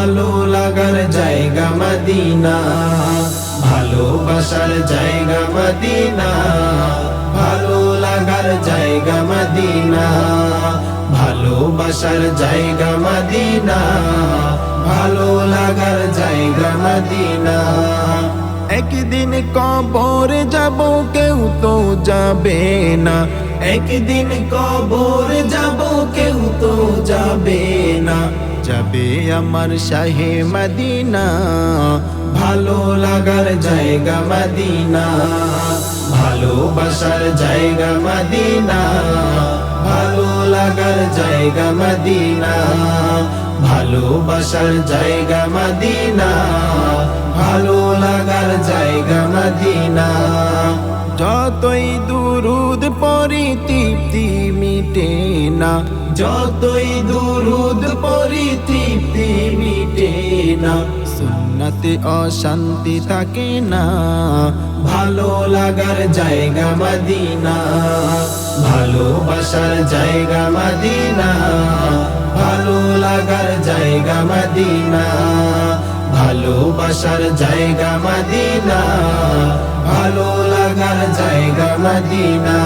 ভালো লাগার জায়গা মদিনা ভালোবাসার জায়গা মদিনা, ভালো লাগার জায়গা মদিনা ভালোবাসার জায়গা মদিনা, ভালো লাগার জায়গা মদিনা। একদিন কবর যাব, কেউ তো যাবে না। একদিন কবর যাব, কেউ তো যাবে যাবে আমার শাহে মদিনা। ভালো লাগার জায়গা মদিনা। ভালোবাসার জায়গা মদিনা। ভালো লাগার জায়গা মদিনা। ভালোবাসার জায়গা মদিনা। ভালো লাগার জায়গা মদিনা। যতই দুরুদ পরি তৃপ্তি মিটে না যতই দুরুদ পরি তৃপ্তি মিটে না, সুন্নতে অশান্তি থাকে না। ভালো লাগার জায়গা মদিনা, ভালোবাসার জায়গা মদিনা, ভালো লাগার জায়গা মদিনা, ভালোবাসার জায়গা মদিনা, ভালো লাগার জায়গা মদিনা।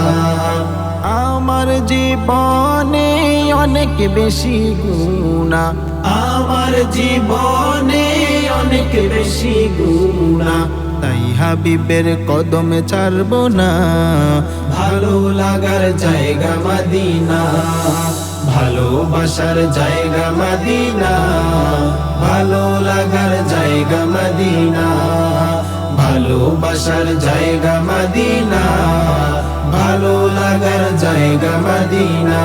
আমার জীবনে অনেক বেশি গুণা। আমার জীবনে অনেক বেশি গুণা। তাই হাবিবের কদমে ছাড়ব না। ভালো লাগার জায়গা মদিনা। ভালোবাসার জায়গা মাদিনা। ভালো লাগার জায়গা মাদিনা। ভালোবাসার জায়গা মদিনা। ভালো লাগার জায়গা মদিনা।